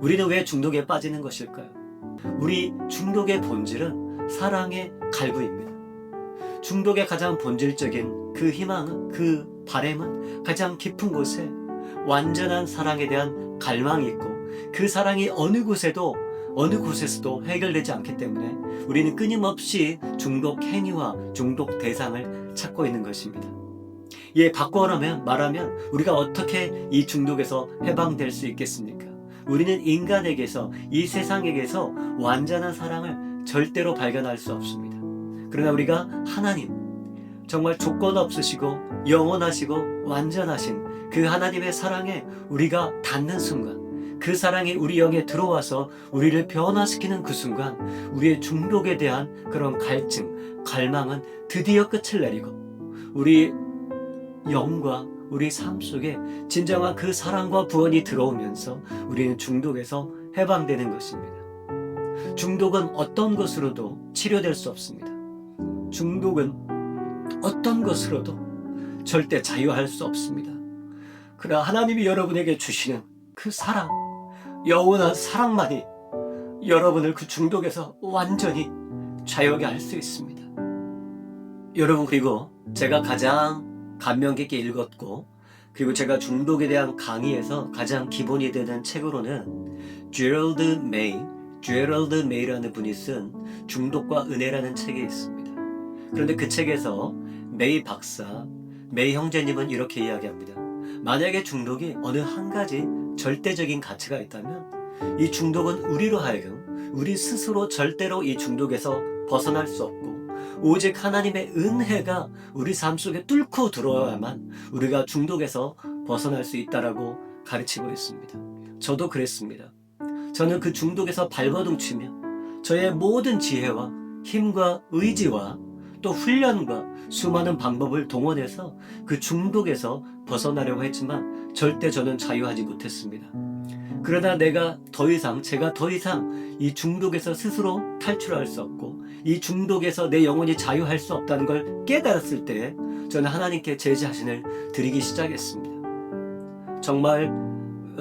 우리는 왜 중독에 빠지는 것일까요? 우리 중독의 본질은 사랑의 갈구입니다. 중독의 가장 본질적인 그 희망은, 그 바램은 가장 깊은 곳에 완전한 사랑에 대한 갈망이 있고 그 사랑이 어느 곳에도 어느 곳에서도 해결되지 않기 때문에 우리는 끊임없이 중독 행위와 중독 대상을 찾고 있는 것입니다. 예, 바꿔라면 말하면 우리가 어떻게 이 중독에서 해방될 수 있겠습니까? 우리는 인간에게서 이 세상에게서 완전한 사랑을 절대로 발견할 수 없습니다. 그러나 우리가 하나님 정말 조건 없으시고 영원하시고 완전하신 그 하나님의 사랑에 우리가 닿는 순간 그 사랑이 우리 영에 들어와서 우리를 변화시키는 그 순간 우리의 중독에 대한 그런 갈증, 갈망은 드디어 끝을 내리고 우리 영과 우리 삶 속에 진정한 그 사랑과 구원이 들어오면서 우리는 중독에서 해방되는 것입니다. 중독은 어떤 것으로도 치료될 수 없습니다. 중독은 어떤 것으로도 절대 자유할 수 없습니다. 그러나 하나님이 여러분에게 주시는 그 사랑, 영원한 사랑만이 여러분을 그 중독에서 완전히 자유하게 할 수 있습니다. 여러분 그리고 제가 가장 감명 깊게 읽었고 그리고 제가 중독에 대한 강의에서 가장 기본이 되는 책으로는 제럴드 메이, 제럴드 메이라는 분이 쓴 중독과 은혜라는 책이 있습니다. 그런데 그 책에서 메이 박사, 메이 형제님은 이렇게 이야기합니다. 만약에 중독이 어느 한 가지 절대적인 가치가 있다면 이 중독은 우리로 하여금 우리 스스로 절대로 이 중독에서 벗어날 수 없고 오직 하나님의 은혜가 우리 삶 속에 뚫고 들어와야만 우리가 중독에서 벗어날 수 있다라고 가르치고 있습니다. 저도 그랬습니다. 저는 그 중독에서 발버둥 치며 저의 모든 지혜와 힘과 의지와 또 훈련과 수많은 방법을 동원해서 그 중독에서 벗어나려고 했지만 절대 저는 자유하지 못했습니다. 그러나 내가 더 이상, 제가 더 이상 이 중독에서 스스로 탈출할 수 없고 이 중독에서 내 영혼이 자유할 수 없다는 걸 깨달았을 때 저는 하나님께 제 자신을 드리기 시작했습니다. 정말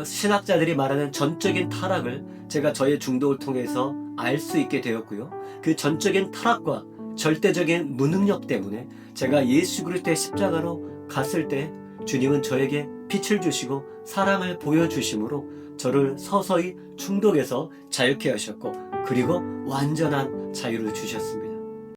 신학자들이 말하는 전적인 타락을 제가 저의 중독을 통해서 알 수 있게 되었고요. 그 전적인 타락과 절대적인 무능력 때문에 제가 예수 그리스도의 십자가로 갔을 때 주님은 저에게 빛을 주시고 사랑을 보여주심으로 저를 서서히 중독에서 자유케 하셨고 그리고 완전한 자유를 주셨습니다.